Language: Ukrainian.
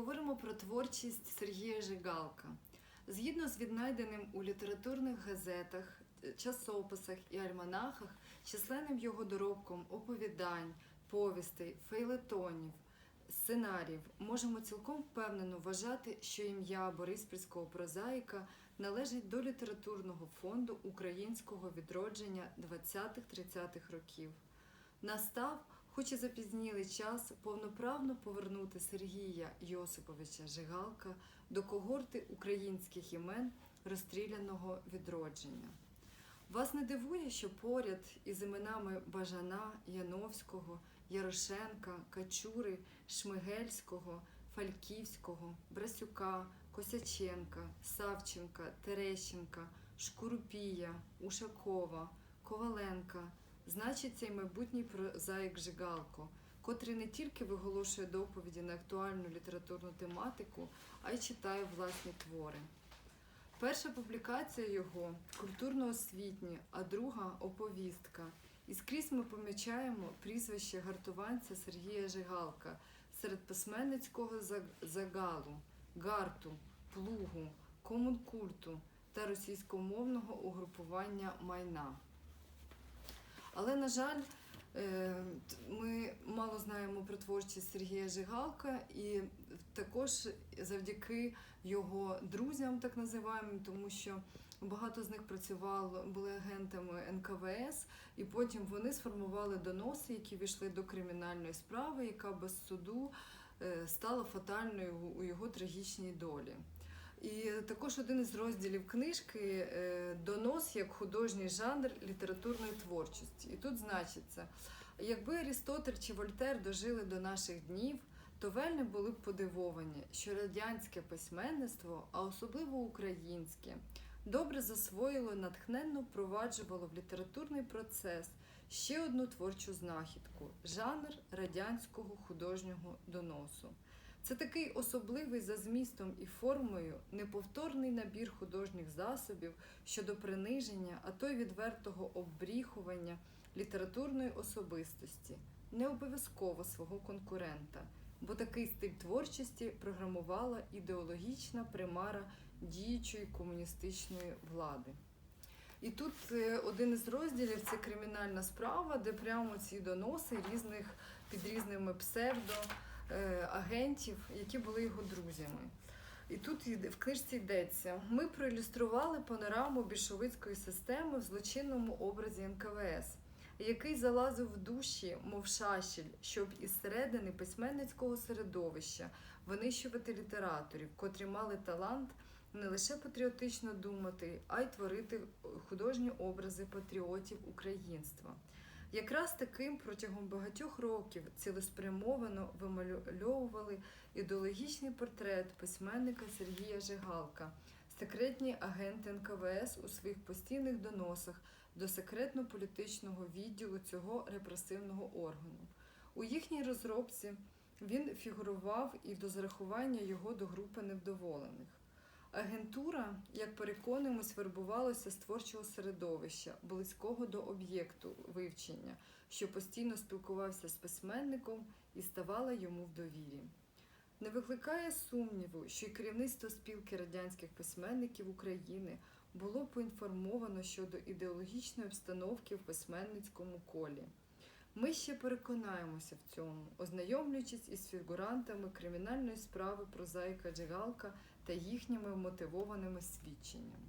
Говоримо про творчість Сергія Жигалка. Згідно з віднайденим у літературних газетах, часописах і альманахах, численним його доробком оповідань, повістей, фейлетонів, сценаріїв, можемо цілком впевнено вважати, що ім'я Бориспільського прозаїка належить до літературного фонду українського відродження 20-30-х років. Настав, хоч і запізнілий час, повноправно повернути Сергія Йосиповича Жигалка до когорти українських імен розстріляного відродження. Вас не дивує, що поряд із іменами Бажана, Яновського, Ярошенка, Качури, Шмигельського, Фальківського, Брасюка, Косяченка, Савченка, Терещенка, Шкурупія, Ушакова, Коваленка значиться й майбутній прозаїк Жигалко, котрий не тільки виголошує доповіді на актуальну літературну тематику, а й читає власні твори. Перша публікація його культурно-освітня, а друга оповістка. І скрізь ми помічаємо прізвище гартуванця Сергія Жигалка серед письменницького загалу, гарту, плугу, комункульту та російськомовного угрупування майна. Але, на жаль, е, ми мало знаємо про творчість Сергія Жигалка, і також завдяки його друзям, так називаємо, тому що багато з них працювало, були агентами НКВС, і потім вони сформували доноси, які війшли до кримінальної справи, яка без суду е, стала фатальною у його трагічній долі. І також один із розділів книжки е, донос як художній жанр літературної творчості. І тут значиться, якби Арістотель чи Вольтер дожили до наших днів, то вельми були б подивовані, що радянське письменництво, а особливо українське, добре засвоїло, натхненно впроваджувало в літературний процес ще одну творчу знахідку жанр радянського художнього доносу. Це такий особливий за змістом і формою неповторний набір художніх засобів щодо приниження, а то й відвертого обріхування літературної особистості, не обов'язково свого конкурента, бо такий стиль творчості програмувала ідеологічна примара діючої комуністичної влади. І тут е, один із розділів це кримінальна справа, де прямо ці доноси різних під різними псевдо агентів, які були його друзями. І тут в книжці йдеться: ми проілюстрували панораму більшовицької системи в злочинному образі НКВС, який залазив в душі, мов шашіль, щоб із середини письменницького середовища винищувати літераторів, котрі мали талант не лише патріотично думати, а й творити художні образи патріотів українства. Якраз таким протягом багатьох років цілеспрямовано вимальовували ідеологічний портрет письменника Сергія Жигалка, секретні агенти НКВС у своїх постійних доносах до секретно-політичного відділу цього репресивного органу. У їхній розробці він фігурував і до зарахування його до групи невдоволених. Агентура, як переконуємось, вербувалася з творчого середовища, близького до об'єкту вивчення, що постійно спілкувався з письменником і ставала йому в довірі. Не викликає сумніву, що й керівництво спілки радянських письменників України було поінформовано щодо ідеологічної обстановки в письменницькому колі. Ми ще переконаємося в цьому, ознайомлюючись із фігурантами кримінальної справи про Зайка Джигалка та їхніми мотивованими свідченнями.